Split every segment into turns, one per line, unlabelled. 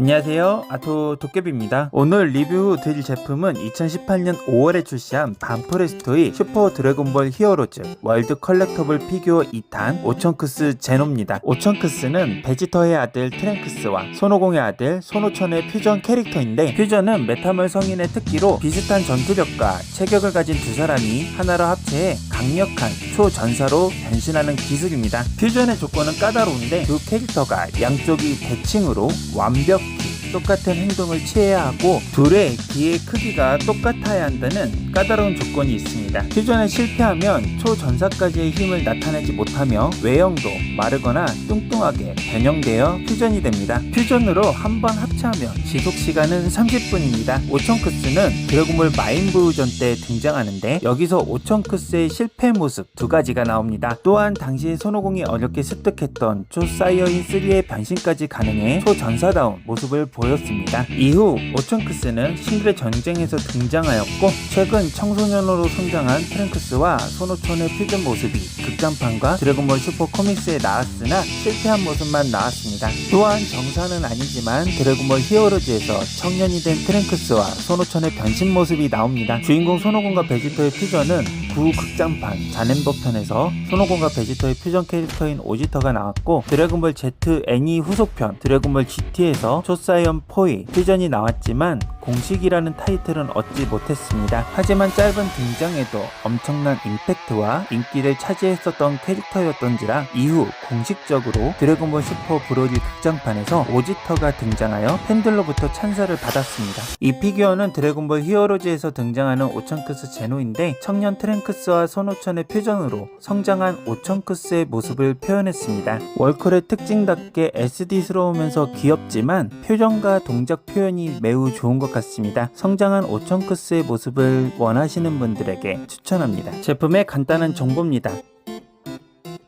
안녕하세요. 아토 도깨비입니다. 오늘 리뷰 드릴 제품은 2018년 5월에 출시한 반프레스토의 슈퍼 드래곤볼 히어로즈 월드 컬렉터블 피규어 2탄 오천크스 제노입니다. 오천크스는 베지터의 아들 트랭크스와 손오공의 아들 손오천의 퓨전 캐릭터인데 퓨전은 메타멀 성인의 특기로 비슷한 전투력과 체격을 가진 두 사람이 하나로 합체해 강력한 초전사로 변신하는 기술입니다. 퓨전의 조건은 까다로운데 두 캐릭터가 양쪽이 대칭으로 완벽히 똑같은 행동을 취해야 하고 둘의 귀의 크기가 똑같아야 한다는 까다로운 조건이 있습니다. 퓨전에 실패하면 초전사까지의 힘을 나타내지 못하며 외형도 마르거나 뚱뚱하게 변형되어 퓨전이 됩니다. 퓨전으로 한 번 합체하면 지속 시간은 30분입니다. 오천크스는 드래곤볼 마인브전 때 등장하는데 여기서 오천크스의 실패 모습 두 가지가 나옵니다. 또한 당시 손오공이 어렵게 습득했던 초사이어인 3의 변신까지 가능해 초전사다운 모습을 보 였습니다. 이후 오천크스는 신들의 전쟁에서 등장하였고 최근 청소년으로 성장한 트랭크스와 손오천의 퓨전 모습이 극장판과 드래곤볼 슈퍼 코믹스에 나왔으나 실패한 모습만 나왔습니다. 또한 정사는 아니지만 드래곤볼 히어로즈에서 청년이 된 트랭크스와 손오천의 변신 모습이 나옵니다. 주인공 손오공과 베지터의 퓨전은 구 극장판 자넨버 편에서 손오공과 베지터의 퓨전 캐릭터인 오지터가 나왔고 드래곤볼 Z 애니 후속편 드래곤볼 GT에서 초사이언 포이 퓨전이 나왔지만 공식이라는 타이틀은 얻지 못했습니다. 하지만 짧은 등장에도 엄청난 임팩트와 인기를 차지했었던 캐릭터였던지라 이후 공식적으로 드래곤볼 슈퍼 브로리 극장판에서 오지터가 등장하여 팬들로부터 찬사를 받았습니다. 이 피규어는 드래곤볼 히어로즈에서 등장하는 오천크스 제노인데 청년 트랭크스와 손오천의 퓨전으로 성장한 오천크스의 모습을 표현했습니다. 월컬의 특징답게 SD스러우면서 귀엽지만 표정과 동작 표현이 매우 좋은 것 같습니다. 성장한 오천크스의 모습을 원하시는 분들에게 추천합니다. 제품의 간단한 정보입니다.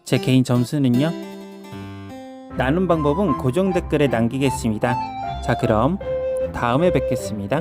제 개인 점수는요. 나눈 방법은 고정 댓글에 남기겠습니다. 자, 그럼 다음에 뵙겠습니다.